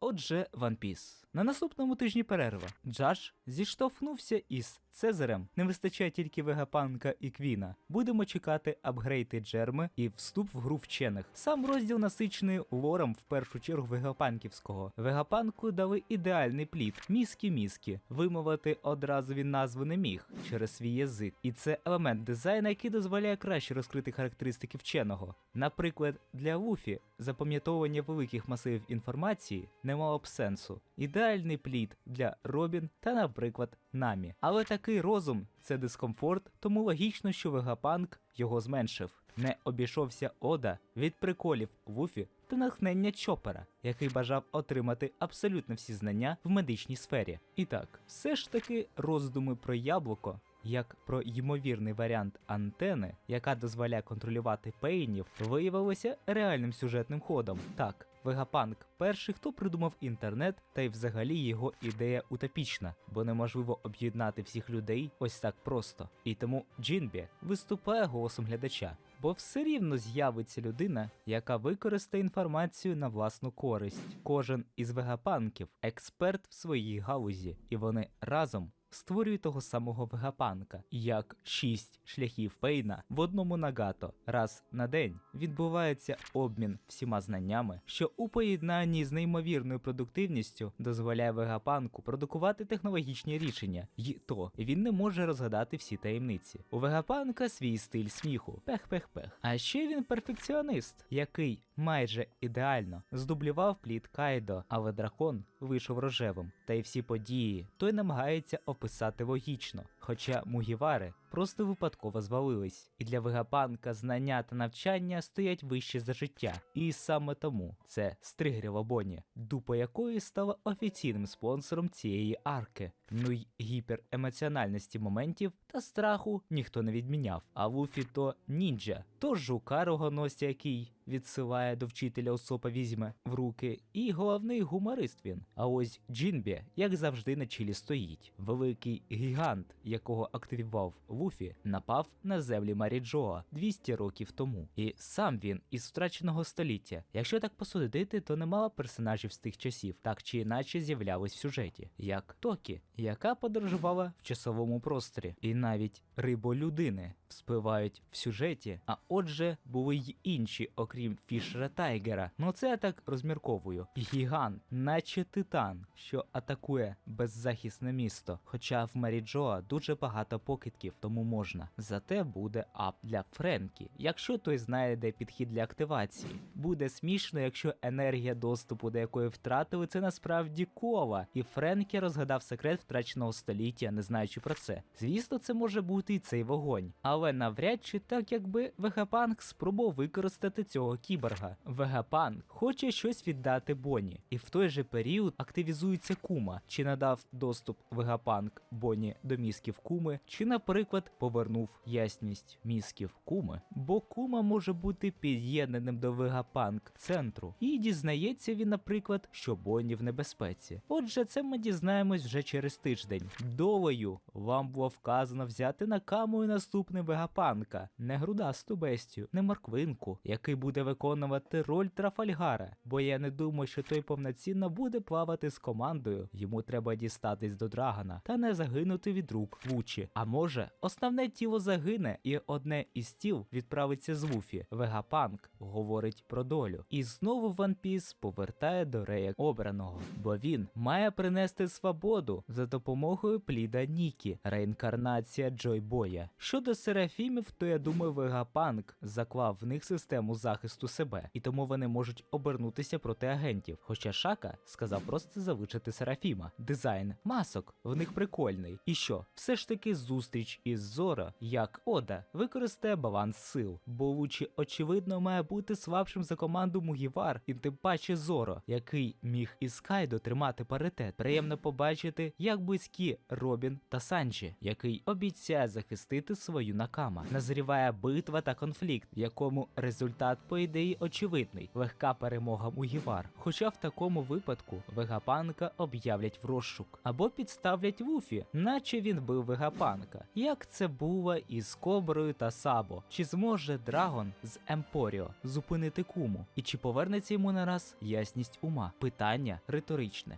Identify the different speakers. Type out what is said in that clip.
Speaker 1: Отже, One Piece. На наступному тижні перерва. Джаш зіштовхнувся із Цезарем. Не вистачає тільки Вегапанка і Квіна. Будемо чекати апгрейти Джерми і вступ в гру вчених. Сам розділ насичений лором в першу чергу Вегапанківського. Вегапанку дали ідеальний плід. Міскі-міскі. Вимовити одразу він назву не міг через свій язик. І це елемент дизайну, який дозволяє краще розкрити характеристики вченого. Наприклад, для Луфі запам'ятовування великих масивів інформації не мало б сенсу. Ідеальний плід для Робін та, наприклад, Намі. Але такий розум це дискомфорт, тому логічно, що Вегапанк його зменшив. Не обійшовся Ода від приколів Луфі та натхнення Чопера, який бажав отримати абсолютно всі знання в медичній сфері. І так, все ж таки роздуми про яблуко як про ймовірний варіант антени, яка дозволяє контролювати пейнів, виявилося реальним сюжетним ходом. Так, Вегапанк перший, хто придумав інтернет, та й взагалі його ідея утопічна, бо неможливо об'єднати всіх людей ось так просто. І тому Джінбі виступає голосом глядача, бо все рівно з'явиться людина, яка використає інформацію на власну користь. Кожен із вегапанків експерт в своїй галузі, і вони разом створює того самого вегапанка, як шість шляхів Пейна в одному нагато. Раз на день відбувається обмін всіма знаннями, що у поєднанні з неймовірною продуктивністю дозволяє вегапанку продукувати технологічні рішення, й то він не може розгадати всі таємниці. У вегапанка свій стиль сміху, пех-пех-пех. А ще він перфекціоніст, який майже ідеально здублював плід Кайдо, але дракон вийшов рожевим, та й всі події той намагається описати логічно, хоча Мугівари просто випадково звалились, і для Вегапанка знання та навчання стоять вище за життя. І саме тому це стригріла Боні, дупа якої стала офіційним спонсором цієї арки. Ну й гіперемоціональності моментів та страху ніхто не відміняв. А Луфі то нінджа, то жука рогоносця, який відсилає до вчителя Усопа візьме в руки, і головний гуморист він. А ось Джінбі, як завжди, на чилі стоїть. Великий гігант, якого активував Луфі, напав на землі Маріджоа 200 років тому. І сам він із втраченого століття. Якщо так посудити, то немало персонажів з тих часів, так чи іначе з'являлись в сюжеті, як Токі, яка подорожувала в часовому просторі, і навіть риболюдини вспливають в сюжеті, а отже, були й інші, окрім Фішера Тайгера. Ну це я так розмірковую. Гігант, наче титан, що атакує беззахисне місто. Хоча в Мері Джоа дуже багато покидків, тому можна. Зате буде ап для Френкі, якщо той знайде підхід для активації. Буде смішно, якщо енергія доступу, до якої втратили, це насправді кола, і Френкі розгадав секрет втраченого століття, не знаючи про це. Звісно, це може бути і цей вогонь. Але навряд чи так, якби Вегапанк спробував використати цього кіборга. Вегапанк хоче щось віддати Боні, і в той же період активізується Кума, чи надав доступ Вегапанк Боні до мізків Куми, чи, наприклад, повернув ясність мізків Куми, бо Кума може бути під'єднаним до Вегапанк центру, і дізнається він, наприклад, що Боні в небезпеці. Отже, це ми дізнаємось вже через тиждень. Долею вам було вказано взяти на камою наступний Вегапанка, не грудасту бестію, не морквинку, який буде виконувати роль Трафальгара, бо я не думаю, що той повноцінно буде плавати з командою. Йому треба дістатись до Драгана та не загинути від рук Вучі. А може, основне тіло загине, і одне із тіл відправиться з Луфі. Вегапанк говорить про долю. І знову One Piece повертає до Рея обраного, бо він має принести свободу за допомогою пліда Нікі, реінкарнація Джой Боя. Щодо Серафімів, то я думаю, Вегапанк заклав в них систему захисту себе, і тому вони можуть обернутися проти агентів. Хоча Шака сказав просто залишити Серафіма. Дизайн масок в них прикольний. І що, все ж таки зустріч із Зора, як Ода, використає баланс сил, бо Лучі, очевидно, має бути слабшим за команду Мугівар, і тим паче Зоро, який міг із Кайдо тримати паритет. Приємно побачити, як близькі Робін та Санджі, який обіцяє захистити свою нагоду. Накама. Назріває битва та конфлікт, в якому результат, по ідеї, очевидний легка перемога Мугівар. Хоча в такому випадку Вегапанка об'являть в розшук або підставлять Вуфі, наче він бив Вегапанка. Як це було із Коброю та Сабо? Чи зможе Драгон з Емпоріо зупинити куму? І чи повернеться йому нараз ясність ума? Питання риторичне.